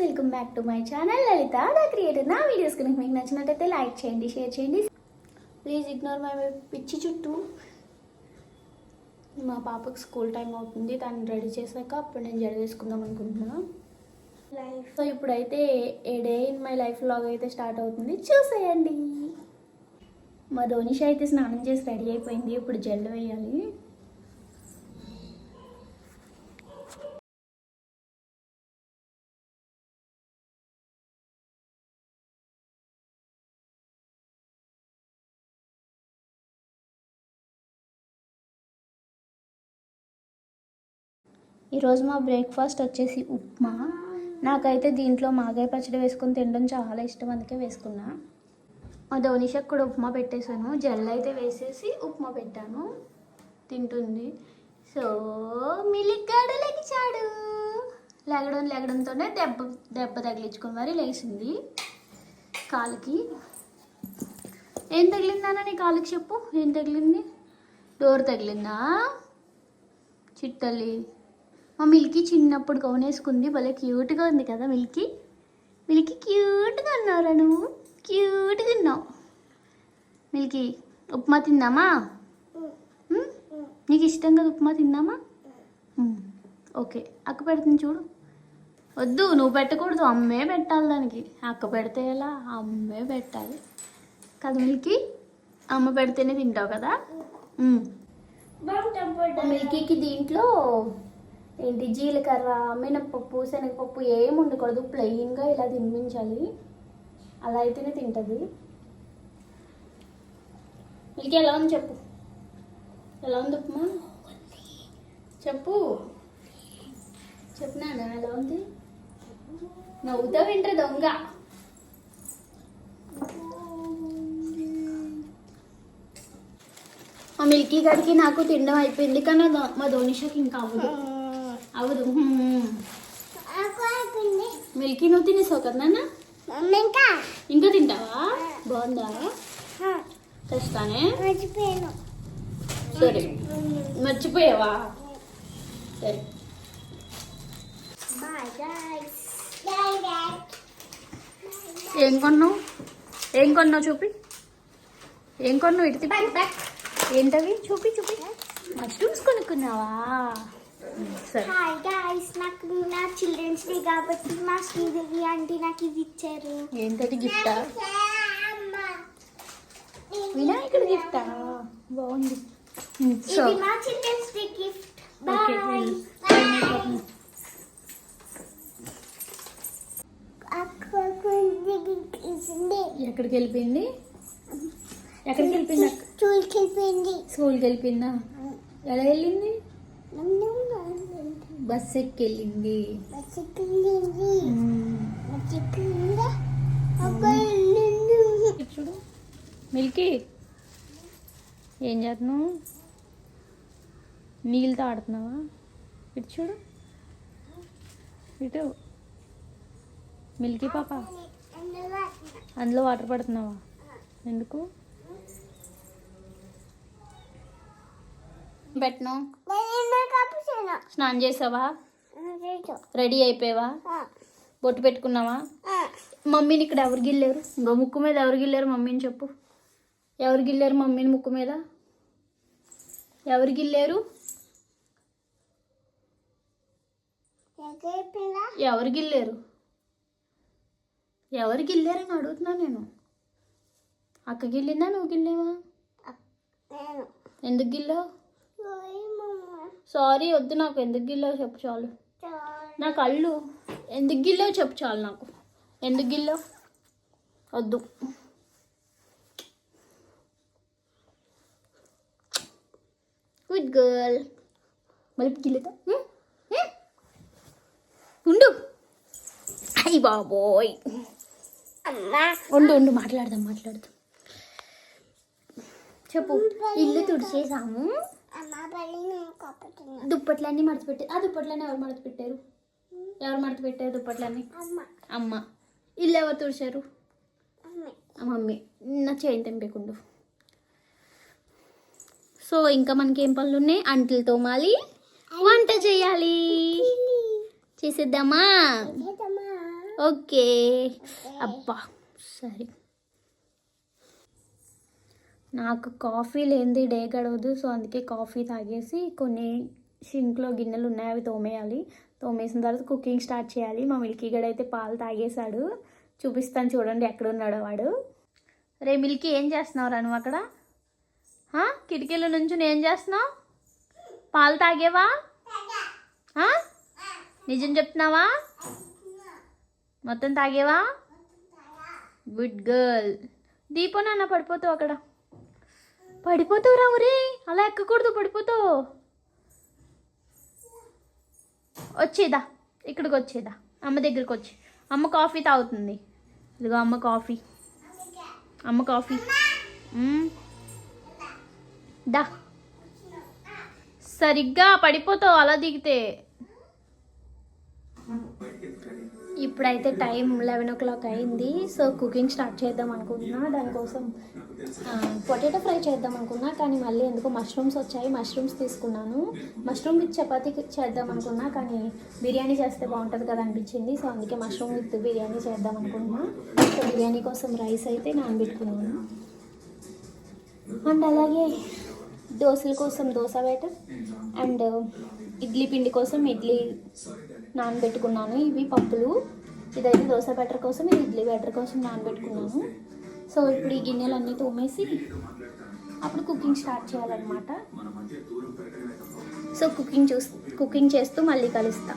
Welcome back to my channel Lalitha the creator నా videos కనుక మీకు నచ్చినట్టయితే లైక్ చేయండి షేర్ చేయండి. ప్లీజ్ ఇగ్నోర్ మై పిచ్చి చుట్టూ. మా పాపకు స్కూల్ టైం అవుతుంది దాన్ని రెడీ చేశాక అప్పుడు నేను జడ వేసుకుందాం అనుకుంటున్నా. లైఫ్ సో ఇప్పుడైతే a day in my life vlog అయితే స్టార్ట్ అవుతుంది. చూసేయండి. మా ధోనిష అయితే స్నానం చేసి రెడీ అయిపోయింది ఇప్పుడు జెల్ వేయాలి. ఈరోజు మా బ్రేక్ఫాస్ట్ వచ్చేసి ఉప్మా. నాకైతే దీంట్లో మాగాయ పచ్చడి వేసుకొని తినడం చాలా ఇష్టం అందుకే వేసుకున్నా. మా ధోనిషకు కూడా ఉప్మా పెట్టేశాను. జెల్ అయితే వేసేసి ఉప్మా పెట్టాను. తింటుంది. సో మిలిగ్గాడు లెగిచాడు లెగడం లెగడంతోనే దెబ్బ దెబ్బ తగిలించుకొని మరి లేచింది కాలుకి. ఏం తగిలిందానా నీ కాలుకి చెప్పు? ఏం తగిలింది? డోర్ తగిలిందా? చిట్టల్లి. మా మిల్కీ చిన్నప్పుడు గౌన్ వేసుకుంది భలే క్యూట్గా ఉంది కదా మిల్కీ. మిల్కీ క్యూట్గా ఉన్నారా నువ్వు. క్యూట్గా ఉన్నావు. మిల్కీ ఉప్మా తిందామా? నీకు ఇష్టం కదా ఉప్మా తిందామా. ఓకే. అక్క పెడుతుంది చూడు. వద్దు నువ్వు పెట్టకూడదు. అమ్మే పెట్టాలి దానికి. అక్క పెడితే ఎలా? అమ్మే పెట్టాలి. కదా మిల్కీ అమ్మ పెడితేనే తింటావు కదా. మిల్కీకి దీంట్లో ఏంటి జీలకర్ర మినపప్పు శనగపప్పు ఏం ఉండకూడదు ప్లెయిన్గా ఇలా తినిపించాలి. అలా అయితేనే తింటుంది. మిల్కీ ఎలా ఉంది చెప్పు. ఎలా ఉంది ఉప్మా? చెప్పు. చెప్పినా ఎలా ఉంది? నవ్వుతా వింటారు దొంగ. మా మిల్కీ గడికి నాకు తినడం అయిపోయింది కానీ మా ధోనిషకి ఇంకా అవ్వదు. అవ్వదు. మిల్కీ నువ్వు తినేసావు కదా నాన్న ఇంకా తింటావా బాగుందా తెస్తానే సరే మర్చిపోయావా సరే ఏం కొన్నావు ఏం కొన్నావు చూపి ఏం కొన్నావు ఇటు ఏంటవి చూపి చూపి మష్రూమ్స్ కొనుక్కున్నావా సరే హాయ్ గైస్ నాకు నా చిల్డ్రన్స్ డే కాబట్టి మా శ్రీదేవి ఆంటీ నాకు ఇది ఇచ్చారు. ఏంటది గిఫ్టా? వినాయకుడి గిఫ్టా? బాగుంది. సో మా చిల్డ్రన్స్ డే గిఫ్ట్ బాయ్ ఎక్కడికి వెళ్ళిపోయింది? ఎక్కడికి వెళ్ళిపోయింది? అక్క చూలికి వెళ్ళిపోయింది. స్కూల్కి వెళ్ళిపోయిందా? ఎలా వెళ్ళింది? బస్ ఎక్కి వెళ్ళింది మర్చిపోయింది మ్మ్. మర్చిపోయిందా అక్క ఇటు చూడు. మిల్కీ ఏం చేస్తున్నావు నీళ్ళతో ఆడుతున్నావా? ఇటు చూడు. ఇటు. మిల్కీ పాప అందులో వాటర్ పడుతున్నావా? ఎందుకు? పెట్టను. స్నానం చేసావా? రెడీ అయిపోయావా? బొట్టు పెట్టుకున్నావా? మమ్మీని ఇక్కడ ఎవరు గిల్లారు? ఇంకో ముక్కు మీద ఎవరు గిల్లారు మమ్మీని చెప్పు. ఎవరు గిల్లారు మమ్మీని ముక్కు మీద? ఎవరు గిల్లారు? ఎవరు గిల్లారు? ఎవరు గిల్లారని అడుగుతున్నా నేను. అక్క గిల్లిందా? నువ్వు గిల్లేవా? ఎందుకు గిల్లావు? సారీ వద్దు నాకు. ఎందుకు గిల్లావు? చెప్పు చాలు. నా కళ్ళు ఎందుకు గిల్లావు? చెప్పు చాలు నాకు. ఎందుకు గిల్లావు? వద్దు. Good girl. మళ్ళీ గిల్లుతా? ఉండు. అయ్యి బాబోయ్. ఉండు ఉండు. మాట్లాడదాం మాట్లాడదాం. చెప్పు. ఇల్లు తుడిచేసాము. దుప్పట్లన్నీ మడత పెట్టారు ఆ దుప్పట్లన్నీ ఎవరు మడత పెట్టారు ఎవరు మడత పెట్టారు దుప్పట్లన్నీ? అమ్మ. అమ్మ. ఇల్లు ఎవరు తుడిచారు? మమ్మీ. నా చేయి తెంపేకుండు. సో ఇంకా మనకి ఏం పనులు ఉన్నాయి అంట్లు తోమాలి వంట చేయాలి. చేసేద్దామా? ఓకే. అబ్బా. సరే. నాకు కాఫీ లేనిది డే గడవదు సో అందుకే కాఫీ తాగేసి కొన్ని షింక్లో గిన్నెలు ఉన్నాయి అవి తోమేయాలి. తోమేసిన తర్వాత కుకింగ్ స్టార్ట్ చేయాలి. మా మిల్కీ గడ అయితే పాలు తాగేశాడు. చూపిస్తాను చూడండి ఎక్కడున్నాడో వాడు. రే మిల్కీ ఏం చేస్తున్నావు రా నువ్వు అక్కడ? కిటికీల నుంచి ఏం చేస్తున్నావు? పాలు తాగేవా? నిజం చెప్తున్నావా? మొత్తం తాగేవా? Good girl. దీపం నాన్న పడిపోతావు అక్కడ. పడిపోతావు రా అలా ఎక్కకూడదు పడిపోతావు. వచ్చేదా. ఇక్కడికి వచ్చేదా. అమ్మ దగ్గరికి వచ్చి. అమ్మ కాఫీ తాగుతుంది. ఇదిగో అమ్మ కాఫీ. అమ్మ కాఫీ. దా. సరిగ్గా పడిపోతావు అలా దిగితే. ఇప్పుడైతే టైం లెవెన్ ఓ క్లాక్ అయింది. సో కుకింగ్ స్టార్ట్ చేద్దాం అనుకుంటున్నా. దానికోసం పొటాటో ఫ్రై చేద్దాం అనుకున్నా కానీ మళ్ళీ ఎందుకో మష్రూమ్స్ వచ్చాయి. మష్రూమ్స్ తీసుకున్నాను. మష్రూమ్ విత్ చపాతీ చేద్దాం అనుకున్నా కానీ బిర్యానీ చేస్తే బాగుంటుంది కదా అనిపించింది. సో అందుకే మష్రూమ్ విత్ బిర్యానీ చేద్దాం అనుకున్నా సో బిర్యానీ కోసం రైస్ అయితే నానబెట్టుకున్నాను. అండ్ అలాగే దోశల కోసం దోశ బ్యాటర్ అండ్ ఇడ్లీ పిండి కోసం ఇడ్లీ నానబెట్టుకున్నాను. ఇవి పప్పులు ఇదైతే దోశ బ్యాటర్ కోసం ఇది ఇడ్లీ బ్యాటర్ కోసం నానబెట్టుకున్నాను. సో ఇప్పుడు ఈ గిన్నెలన్నీ తోమేసి అప్పుడు కుకింగ్ స్టార్ట్ చేయాలన్నమాట. సో కుకింగ్ చూస్ కుకింగ్ చేస్తూ మళ్ళీ కలుస్తా.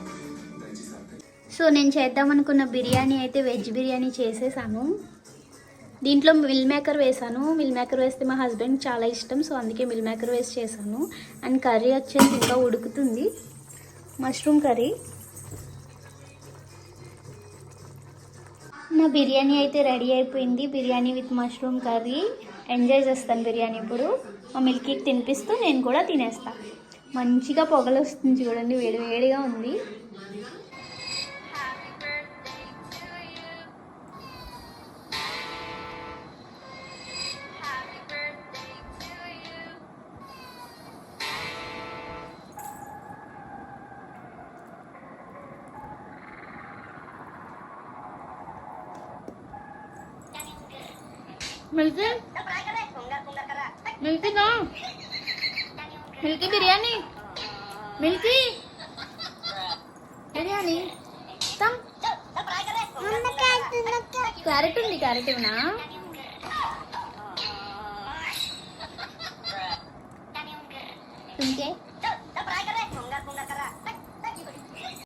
సో నేను చేద్దాం అనుకున్న బిర్యానీ అయితే వెజ్ బిర్యానీ చేసేసాను. దీంట్లో మిల్ మేకర్ వేసాను. మిల్ మేకర్ వేస్తే మా హస్బెండ్ చాలా ఇష్టం సో అందుకే మిల్ మేకర్ వేసి చేశాను. అండ్ కర్రీ వచ్చేసి ఇంకా ఉడుకుతుంది. Mushroom curry. నా బిర్యానీ అయితే రెడీ అయిపోయింది. Biryani with mushroom curry. Enjoy చేస్తాను బిర్యానీ ఇప్పుడు. మా మిల్కీకి తినిపిస్తూ నేను కూడా తినేస్తాను మంచిగా పొగలు వస్తుంది చూడండి వేడి వేడిగా ఉంది. Milky? మిల్కీనా milky biryani. Milky. Biryani. Carrot ఉంది క్యారెట్ ఇవ్వనా? ఇంకే